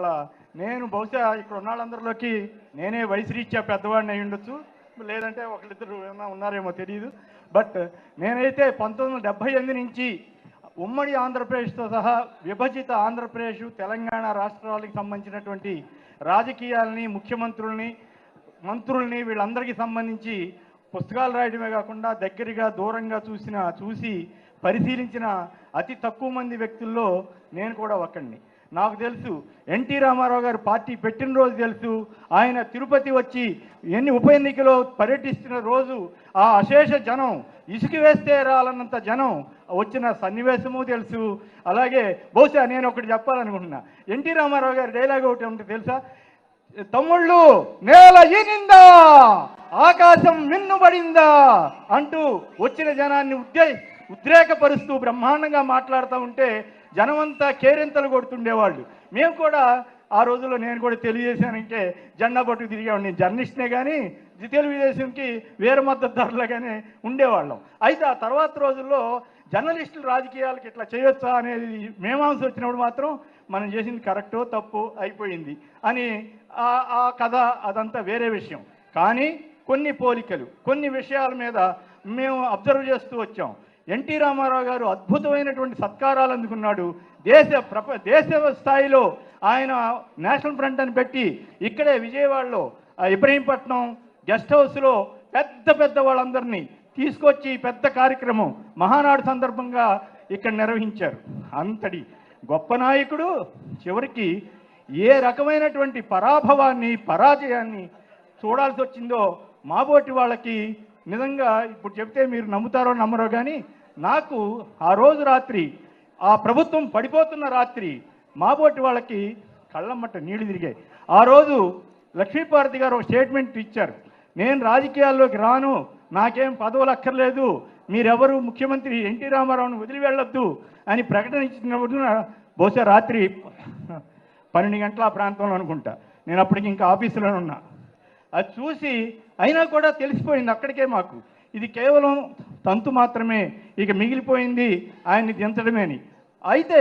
వాళ్ళ నేను బహుశా ఇక్కడ ఉన్న వాళ్ళందరిలోకి నేనే వయసు రీత్యా పెద్దవాడిని అయి ఉండొచ్చు. లేదంటే ఒకళ్ళిద్దరు ఏమైనా ఉన్నారేమో తెలియదు బట్ నేనైతే పంతొమ్మిది వందల డెబ్బై ఎనిమిది నుంచి ఉమ్మడి ఆంధ్రప్రదేశ్తో సహా విభజిత ఆంధ్రప్రదేశ్ తెలంగాణ రాష్ట్రాలకు సంబంధించినటువంటి రాజకీయాలని ముఖ్యమంత్రుల్ని మంత్రుల్ని వీళ్ళందరికీ సంబంధించి పుస్తకాలు రాయడమే కాకుండా దగ్గరగా దూరంగా చూసిన చూసి పరిశీలించిన అతి తక్కువ మంది వ్యక్తుల్లో నేను కూడా ఒకడిని నాకు తెలుసు. ఎన్టీ రామారావు గారు పార్టీ పెట్టిన రోజు తెలుసు. ఆయన తిరుపతి వచ్చి ఎన్ని ఉప ఎన్నికలో పర్యటిస్తున్న రోజు ఆ అశేష జనం ఇసుక వేస్తే రాలన్నంత జనం వచ్చిన సన్నివేశము తెలుసు. అలాగే బహుశా నేను ఒకటి చెప్పాలనుకుంటున్నా. ఎన్టీ రామారావు గారి డైలాగ్ ఒకటి ఉంటుంది తెలుసా? తమ్ముళ్ళు నేల ఈనిందా? ఆకాశం మిన్నుబడిందా? అంటూ వచ్చిన జనాన్ని ఉద్దే ఉద్రేకపరుస్తూ బ్రహ్మాండంగా మాట్లాడుతూ ఉంటే జనమంతా కేరింతలు కొడుతుండేవాళ్ళు. మేము కూడా ఆ రోజుల్లో నేను కూడా తెలియజేశానంటే జెండా పట్టుకు తిరిగేవాడిని. నేను జర్నలిస్ట్నే కానీ తెలుగుదేశంకి వేరే మద్దతుదారులుగానే ఉండేవాళ్ళం. అయితే ఆ తర్వాత రోజుల్లో జర్నలిస్టులు రాజకీయాలకు ఇట్లా చేయొచ్చా అనేది మేమాంస వచ్చినప్పుడు మాత్రం మనం చేసింది కరెక్టో తప్పు అయిపోయింది అని ఆ కథ అదంతా వేరే విషయం. కానీ కొన్ని పోలికలు కొన్ని విషయాల మీద మేము అబ్జర్వ్ చేస్తూ వచ్చాం. ఎన్టీ రామారావు గారు అద్భుతమైనటువంటి సత్కారాలు అందుకున్నాడు. దేశ ప్రప దేశ స్థాయిలో ఆయన నేషనల్ ఫ్రంట్ అని పెట్టి ఇక్కడే విజయవాడలో ఇబ్రహీంపట్నం గెస్ట్ హౌస్లో పెద్ద పెద్ద వాళ్ళందరినీ తీసుకొచ్చి పెద్ద కార్యక్రమం మహానాడు సందర్భంగా ఇక్కడ నిర్వహించారు. అంతటి గొప్ప నాయకుడు చివరికి ఏ రకమైనటువంటి పరాభవాన్ని పరాజయాన్ని చూడాల్సి వచ్చిందో మాబోటి వాళ్ళకి నిజంగా ఇప్పుడు చెప్తే మీరు నమ్ముతారో నమ్మరో కానీ నాకు ఆ రోజు రాత్రి ఆ ప్రభుత్వం పడిపోతున్న రాత్రి మాబోటి వాళ్ళకి కళ్ళమ్మట నీళ్ళు తిరిగాయి. ఆ రోజు లక్ష్మీపార్తి గారు ఒక స్టేట్మెంట్ ఇచ్చారు. నేను రాజకీయాల్లోకి రాను నాకేం పదవులు అక్కర్లేదు మీరెవరు ముఖ్యమంత్రి ఎన్టీ రామారావును వదిలి వెళ్ళొద్దు అని ప్రకటన ఇచ్చినప్పుడు బహుశా రాత్రి పన్నెండు గంటల ఆ ప్రాంతంలో అనుకుంటా. నేను అప్పటికి ఇంకా ఆఫీసులోనే ఉన్నా. అది చూసి అయినా కూడా తెలిసిపోయింది అక్కడికే మాకు. ఇది కేవలం తంతు మాత్రమే ఇక మిగిలిపోయింది ఆయన్ని దించడమే అని. అయితే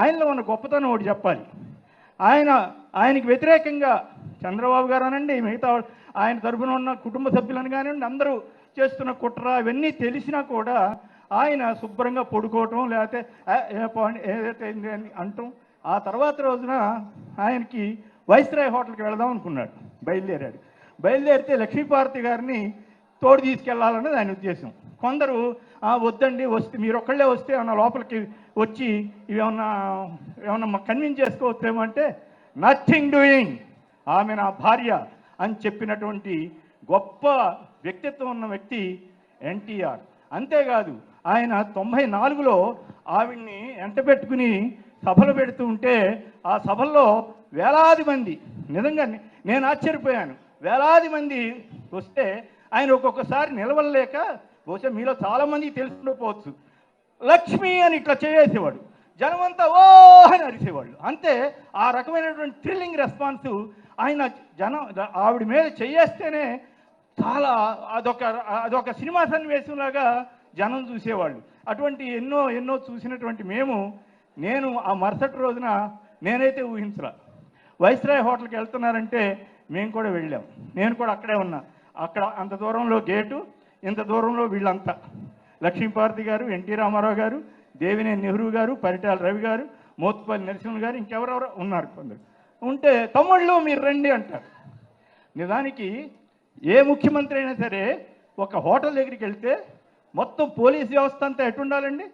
ఆయనలో ఉన్న గొప్పతనం ఒకటి చెప్పాలి. ఆయన ఆయనకి వ్యతిరేకంగా చంద్రబాబు గారు అనండి మిగతా ఆయన తరఫున ఉన్న కుటుంబ సభ్యులను కానివ్వండి అందరూ చేస్తున్న కుట్ర ఇవన్నీ తెలిసినా కూడా ఆయన శుభ్రంగా పడుకోవటం లేకపోతే ఏదైతే అని అంటాం. ఆ తర్వాత రోజున ఆయనకి వైస్రాయ్ హోటల్కి వెళదాం అనుకున్నాడు బయలుదేరాడు. బయలుదేరితే లక్ష్మీపార్వతి గారిని తోడు తీసుకెళ్ళాలన్నది ఆయన ఉద్దేశం. కొందరు వద్దండి వస్తే మీరు ఒక్కళ్ళే వస్తే ఏమన్నా లోపలికి వచ్చి ఇవేమన్నా ఏమన్నా కన్విన్స్ చేసుకోవచ్చేమో అంటే నథింగ్ డూయింగ్ ఆమె నా భార్య అని చెప్పినటువంటి గొప్ప వ్యక్తిత్వం ఉన్న వ్యక్తి ఎన్టీఆర్. అంతేకాదు ఆయన తొంభై నాలుగులో ఆవిడ్ని ఎంటబెట్టుకుని సభలు పెడుతూ ఉంటే ఆ సభల్లో వేలాది మంది నిజంగా నేను ఆశ్చర్యపోయాను. వేలాది మంది వస్తే ఆయన ఒక్కొక్కసారి నిలవలేక బహుశా మీలో చాలామంది తెలుసుకుండకపోవచ్చు లక్ష్మి అని ఇట్లా చేసేవాడు. జనమంతా ఓ అని అరిసేవాళ్ళు అంతే ఆ రకమైనటువంటి థ్రిల్లింగ్ రెస్పాన్స్ ఆయన జనం ఆవిడ మీద చేయేస్తేనే చాలా అదొక అదొక సినిమా సన్నివేశంలాగా జనం చూసేవాళ్ళు. అటువంటి ఎన్నో ఎన్నో చూసినటువంటి మేము నేను ఆ మరుసటి రోజున నేనైతే ఊహించరా వైస్రాయ్ హోటల్కి వెళ్తున్నారంటే మేము కూడా వెళ్ళాం. నేను కూడా అక్కడే ఉన్నా. అక్కడ అంత దూరంలో గేటు ఇంత దూరంలో వీళ్ళంతా. లక్ష్మీపార్తి గారు ఎన్టీ రామారావు గారు దేవినేని నెహ్రూ గారు పరిటాల రవి గారు మోత్పల్లి నరసింహ గారు ఇంకెవరెవరో ఉన్నారు కొందరు. ఉంటే తమ్ముళ్ళు మీరు రండి అంటారు. నిజానికి ఏ ముఖ్యమంత్రి అయినా సరే ఒక హోటల్ దగ్గరికి వెళ్తే మొత్తం పోలీస్ వ్యవస్థ అంతా ఎటుండాలండి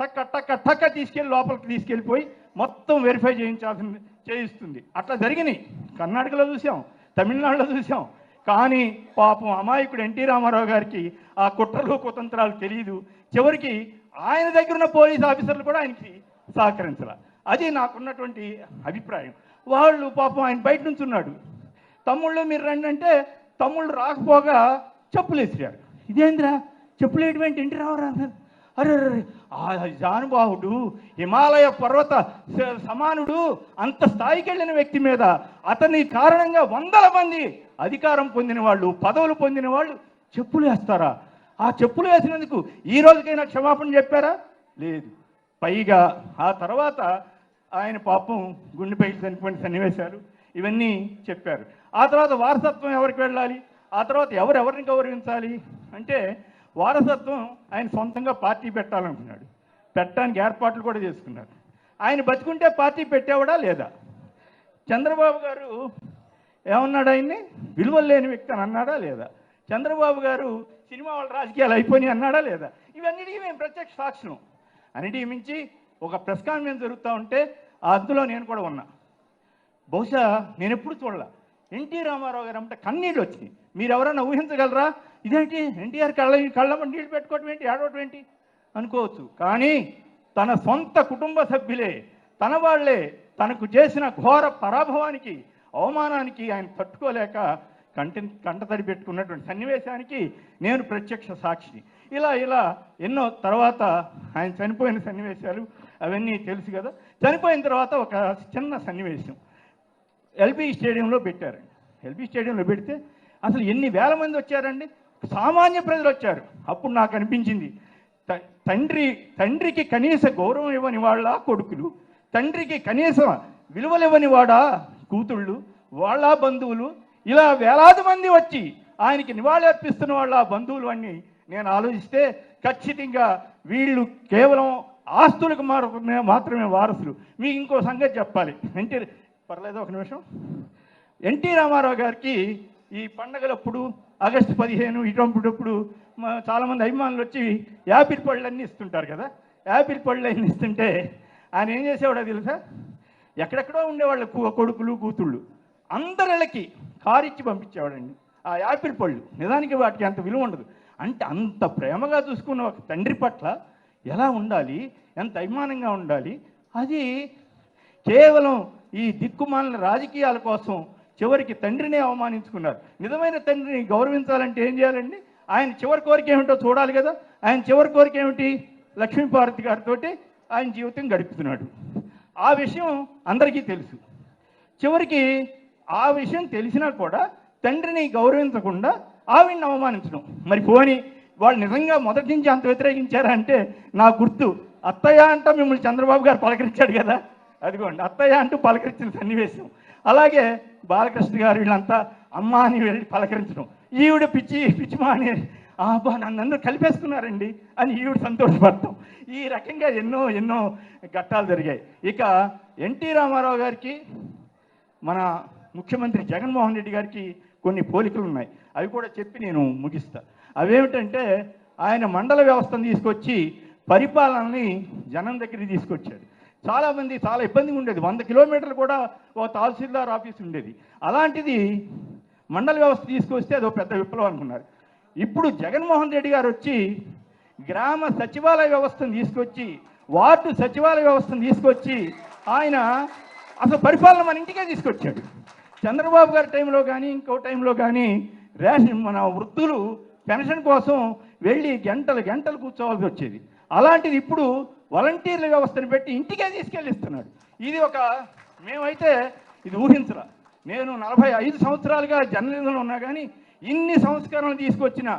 టక్క టక్క టక్క తీసుకెళ్ళి లోపలికి తీసుకెళ్ళిపోయి మొత్తం వెరిఫై చేయించాల్సింది చేయిస్తుంది. అట్లా జరిగినాయి. కర్ణాటకలో చూసాం. తమిళనాడులో చూసాం. కానీ పాపం అమాయకుడు ఎన్టీ రామారావు గారికి ఆ కుట్రలు కుతంత్రాలు తెలియదు చివరికి ఆయన దగ్గర ఉన్న పోలీస్ ఆఫీసర్లు కూడా ఆయనకి సహకరించాల. అది నాకున్నటువంటి అభిప్రాయం. వాళ్ళు పాపం ఆయన బయట నుంచి ఉన్నాడు. తమ్ముళ్ళు మీరు రండి అంటే తమ్ముళ్ళు రాకపోగా చెప్పులు వేసిరారు ఇదేంద్రా? చెప్పులు వేయటువంటి ఇంటి రామారావు గారు? అరే ఆ జానుబాహుడు హిమాలయ పర్వత సమానుడు అంత స్థాయికి వెళ్ళిన వ్యక్తి మీద అతని కారణంగా వందల మంది అధికారం పొందిన వాళ్ళు పదవులు పొందిన వాళ్ళు చెప్పులు వేస్తారా? ఆ చెప్పులు వేసినందుకు ఈ రోజుకైనా క్షమాపణ చెప్పారా? లేదు. పైగా ఆ తర్వాత ఆయన పాపం గుండెపై చనిపోయిన సన్నివేశాలు ఇవన్నీ చెప్పారు. ఆ తర్వాత వారసత్వం ఎవరికి వెళ్ళాలి? ఆ తర్వాత ఎవరెవరిని గౌరవించాలి? అంటే వారసత్వం ఆయన సొంతంగా పార్టీ పెట్టాలనుకున్నాడు. పెట్టడానికి ఏర్పాట్లు కూడా చేసుకున్నారు. ఆయన బతుకుంటే పార్టీ పెట్టేవాడా లేదా? చంద్రబాబు గారు ఏమన్నాడు ఆయన్ని? విలువలు లేని వ్యక్తి అని అన్నాడా లేదా? చంద్రబాబు గారు సినిమా వాళ్ళ రాజకీయాలు అయిపోయినాయి అన్నాడా లేదా? ఇవన్నిటికీ మేము ప్రత్యక్ష సాక్ష్యం అన్నిటికీ మించి ఒక ప్రెస్ కాన్ఫరెన్స్ జరుగుతూ ఉంటే ఆ అందులో నేను కూడా ఉన్నా. బహుశా నేను ఎప్పుడు చూడలే. ఎన్టీ రామారావు గారు అంటే కన్నీళ్ళు వచ్చినాయి. మీరు ఎవరైనా ఊహించగలరా? ఇదేంటి? ఎన్టీఆర్ కళ్ళ కళ్ళమ్మ నీళ్ళు పెట్టుకోవటం ఏంటి? ఏడవటం ఏంటి? అనుకోవచ్చు. కానీ తన సొంత కుటుంబ సభ్యులే తన వాళ్ళే తనకు చేసిన ఘోర పరాభవానికి అవమానానికి ఆయన తట్టుకోలేక కంట కంటతడి పెట్టుకున్నటువంటి సన్నివేశానికి నేను ప్రత్యక్ష సాక్షిని. ఇలా ఇలా ఎన్నో తర్వాత ఆయన చనిపోయిన సన్నివేశాలు అవన్నీ తెలుసు కదా. చనిపోయిన తర్వాత ఒక చిన్న సన్నివేశం. ఎల్బీ స్టేడియంలో పెట్టారండి. ఎల్బీ స్టేడియంలో పెడితే అసలు ఎన్ని వేల మంది వచ్చారండి? సామాన్య ప్రజలు వచ్చారు. అప్పుడు నాకు అనిపించింది త- తండ్రి తండ్రికి కనీస గౌరవం ఇవ్వని వాళ్ళ కొడుకులు? తండ్రికి కనీస విలువలివ్వని వాడా కూతుళ్ళు? వాళ్ళ బంధువులు? ఇలా వేలాది మంది వచ్చి ఆయనకి నివాళులర్పిస్తున్న వాళ్ళ బంధువులు అన్నీ నేను ఆలోచిస్తే ఖచ్చితంగా వీళ్ళు కేవలం ఆస్తులకు మాత్రమే మాత్రమే వారసులు. మీకు ఇంకో సంగతి చెప్పాలి. ఎన్టీ పర్లేదు ఒక నిమిషం. ఎన్టీ రామారావు గారికి ఈ పండగలప్పుడు ఆగస్టు పదిహేను ఇటువంటిప్పుడు చాలామంది అభిమానులు వచ్చి యాపిల్ పళ్ళన్నీ ఇస్తుంటారు కదా. యాపిల్ పళ్ళు అన్నీ ఇస్తుంటే ఆయన ఏం చేసేవాడో తెలుసా? ఎక్కడెక్కడో ఉండేవాళ్ళ కొడుకులు కూతుళ్ళు. అందరిళ్ళకి కారు ఇచ్చి పంపించేవాడండి. ఆ యాపిల్ పళ్ళు. నిజానికి వాటికి అంత విలువ ఉండదు. అంటే అంత ప్రేమగా చూసుకున్న ఒక తండ్రి పట్ల ఎలా ఉండాలి? ఎంత అభిమానంగా ఉండాలి? అది కేవలం ఈ దిక్కుమాలిన రాజకీయాల కోసం చివరికి తండ్రిని అవమానించుకున్నారు. నిజమైన తండ్రిని గౌరవించాలంటే ఏం చేయాలండి? ఆయన చివరి కోరిక ఏమిటో చూడాలి కదా. ఆయన చివరి కోరిక ఏమిటి? లక్ష్మీపార్వతి గారితో ఆయన జీవితం గడుపుతున్నాడు. ఆ విషయం అందరికీ తెలుసు. చివరికి ఆ విషయం తెలిసినా కూడా తండ్రిని గౌరవించకుండా ఆవిడ్ని అవమానించడం. మరి పోని వాళ్ళు నిజంగా మొదటి నుంచి అంత వ్యతిరేకించారా అంటే నా గుర్తు. అత్తయ్య అంట మిమ్మల్ని చంద్రబాబు గారు పలకరించాడు కదా. అదిగోండి అత్తయ్య అంటూ పలకరించిన సన్నివేశం. అలాగే బాలకృష్ణ గారు వీళ్ళంతా అమ్మ అని వెళ్ళి పలకరించడం. ఈవిడ పిచ్చి పిచ్చిమా అని ఆబా నన్ను కలిపేస్తున్నారండి కలిపేసుకున్నారండి అని ఈవిడ సంతోషపడతాం. ఈ రకంగా ఎన్నో ఎన్నో ఘట్టాలు జరిగాయి. ఇక ఎన్టీ రామారావు గారికి మన ముఖ్యమంత్రి జగన్మోహన్ రెడ్డి గారికి కొన్ని పోలికలు ఉన్నాయి. అవి కూడా చెప్పి నేను ముగిస్తా. అవేమిటంటే ఆయన మండల వ్యవస్థను తీసుకొచ్చి పరిపాలనని జనం దగ్గరికి తీసుకొచ్చాడు. చాలామంది చాలా ఇబ్బందిగా ఉండేది. వంద కిలోమీటర్లు కూడా ఒక తహసీల్దార్ ఆఫీస్ ఉండేది. అలాంటిది మండల వ్యవస్థ తీసుకొస్తే అదో పెద్ద విప్లవం అనుకున్నారు. ఇప్పుడు జగన్మోహన్ రెడ్డి గారు వచ్చి గ్రామ సచివాలయ వ్యవస్థను తీసుకొచ్చి వార్డు సచివాలయ వ్యవస్థను తీసుకొచ్చి ఆయన అసలు పరిపాలన మన ఇంటికే తీసుకొచ్చాడు. చంద్రబాబు గారి టైంలో కానీ ఇంకో టైంలో కానీ రేషన్ మన వృద్ధులు పెన్షన్ కోసం వెళ్ళి గంటలు గంటలు కూర్చోవాల్సి వచ్చేది. అలాంటిది ఇప్పుడు వాలంటీర్ల వ్యవస్థను పెట్టి ఇంటికే తీసుకెళ్ళిస్తున్నాడు. ఇది ఒక మేమైతే ఇది ఊహించరా. నేను నలభై ఐదు సంవత్సరాలుగా జర్నలిజంలో ఉన్నా కానీ ఇన్ని సంస్కరణలు తీసుకొచ్చిన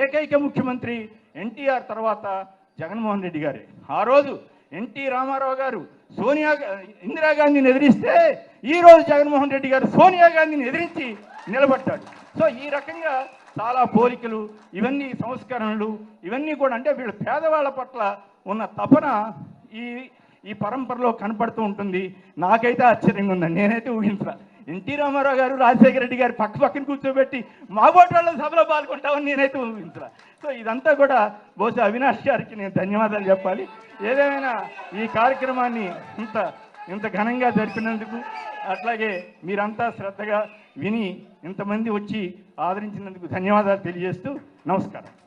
ఏకైక ముఖ్యమంత్రి ఎన్టీఆర్ తర్వాత జగన్మోహన్ రెడ్డి గారే. ఆ రోజు ఎన్టీ రామారావు గారు సోనియా ఇందిరాగాంధీని ఎదిరిస్తే ఈ రోజు జగన్మోహన్ రెడ్డి గారు సోనియా గాంధీని ఎదిరించి నిలబడ్డాడు. సో ఈ రకంగా చాలా పోలికలు ఇవన్నీ సంస్కరణలు ఇవన్నీ కూడా అంటే వీళ్ళు పేదవాళ్ళ పట్ల ఉన్న తపన ఈ ఈ పరంపరలో కనపడుతూ ఉంటుంది. నాకైతే ఆశ్చర్యంగా ఉందండి. నేనైతే ఊహించరా ఎన్టీ రామారావు గారు రాజశేఖర రెడ్డి గారు పక్క పక్కన కూర్చోబెట్టి మా ఓటర్ల సభలో పాల్గొంటామని నేనైతే ఊహించరా సో ఇదంతా కూడా బహుశా అవినాష్ గారికి నేను ధన్యవాదాలు చెప్పాలి. ఏదేమైనా ఈ కార్యక్రమాన్ని ఇంత ఇంత ఘనంగా జరిపినందుకు అట్లాగే మీరంతా శ్రద్ధగా విని ఇంతమంది వచ్చి ఆదరించినందుకు ధన్యవాదాలు తెలియజేస్తూ నమస్కారం.